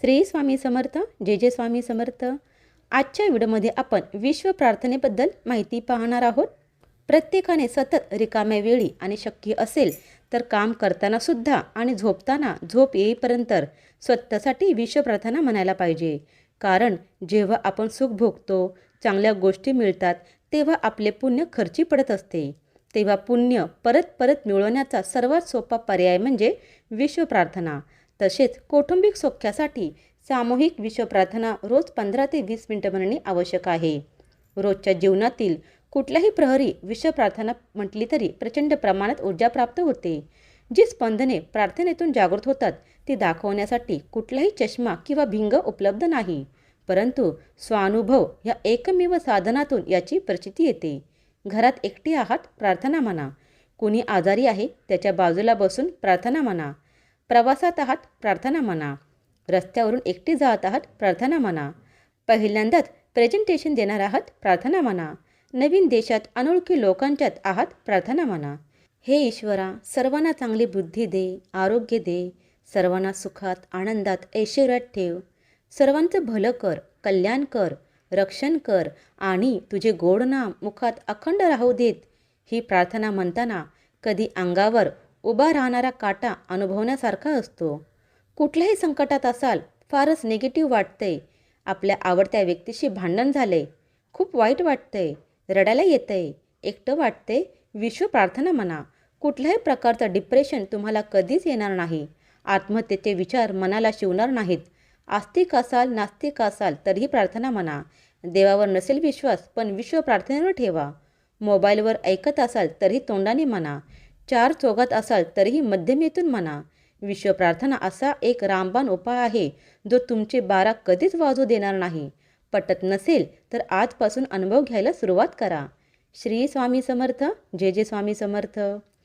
श्री स्वामी समर्थ जे जे स्वामी समर्थ. आजच्या व्हिडिओमध्ये आपण विश्व प्रार्थनेबद्दल माहिती पाहणार आहोत. प्रत्येकाने सतत रिकाम्या वेळी आणि शक्य असेल तर काम करताना सुद्धा आणि झोपताना झोप येईपर्यंत स्वतःसाठी विश्व प्रार्थना म्हणायला पाहिजे. कारण जेव्हा आपण सुख भोगतो चांगल्या गोष्टी मिळतात तेव्हा आपले पुण्य खर्ची पडत असते. तेव्हा पुण्य परत परत मिळवण्याचा सर्वात सोपा पर्याय म्हणजे विश्व प्रार्थना. तसेच कौटुंबिक सौख्यासाठी सामूहिक विश्वप्रार्थना रोज पंधरा ते वीस मिनिटं म्हणणे आवश्यक आहे. रोजच्या जीवनातील कुठल्याही प्रहरी विश्वप्रार्थना म्हटली तरी प्रचंड प्रमाणात ऊर्जा प्राप्त होते. जी स्पंदने प्रार्थनेतून जागृत होतात ती दाखवण्यासाठी कुठलाही चष्मा किंवा भिंग उपलब्ध नाही. परंतु स्वानुभव या एकमेव साधनातून याची प्रचिती येते. घरात एकटी आहात प्रार्थना म्हणा कुणी आजारी आहे त्याच्या बाजूला बसून प्रार्थना म्हणा प्रवासात आहात प्रार्थना म्हणा रस्त्यावरून एकटी जात आहात प्रार्थना म्हणा पहिल्यांदाच प्रेझेंटेशन देणार आहात प्रार्थना म्हणा नवीन देशात अनोळखी लोकांच्यात आहात प्रार्थना म्हणा हे ईश्वरा सर्वांना चांगली बुद्धी दे आरोग्य दे. सर्वांना सुखात आनंदात ऐश्वर्यात ठेव. सर्वांचं भलं कर कल्याण कर रक्षण कर आणि तुझे गोड नाम मुखात अखंड राहू देत. ही प्रार्थना म्हणताना कधी अंगावर उभा राहणारा काटा अनुभवण्यासारखा असतो. कुठल्याही संकटात असाल फारच निगेटिव्ह वाटतंय. आपल्या आवडत्या व्यक्तीशी भांडण झाले खूप वाईट वाटतंय रडायला येतंय एकटं वाटतंय विश्व प्रार्थना म्हणा. कुठल्याही प्रकारचं डिप्रेशन तुम्हाला कधीच येणार नाही. आत्महत्येचे विचार मनाला शिवणार नाहीत. आस्तिक असाल नास्तिक असाल तरीही प्रार्थना म्हणा. देवावर नसेल विश्वास पण विश्व प्रार्थनेवर ठेवा. मोबाईलवर ऐकत असाल तरीही तोंडाने म्हणा. चार चौघात असाल तरीही मध्यमेतून म्हणा. विश्व प्रार्थना असा एक रामबाण उपाय आहे जो तुमचे बारा कधीच वाजू देणार नाही. पटत नसेल तर आजपासून अनुभव घ्यायला सुरुवात करा. श्री स्वामी समर्थ जे जे स्वामी समर्थ.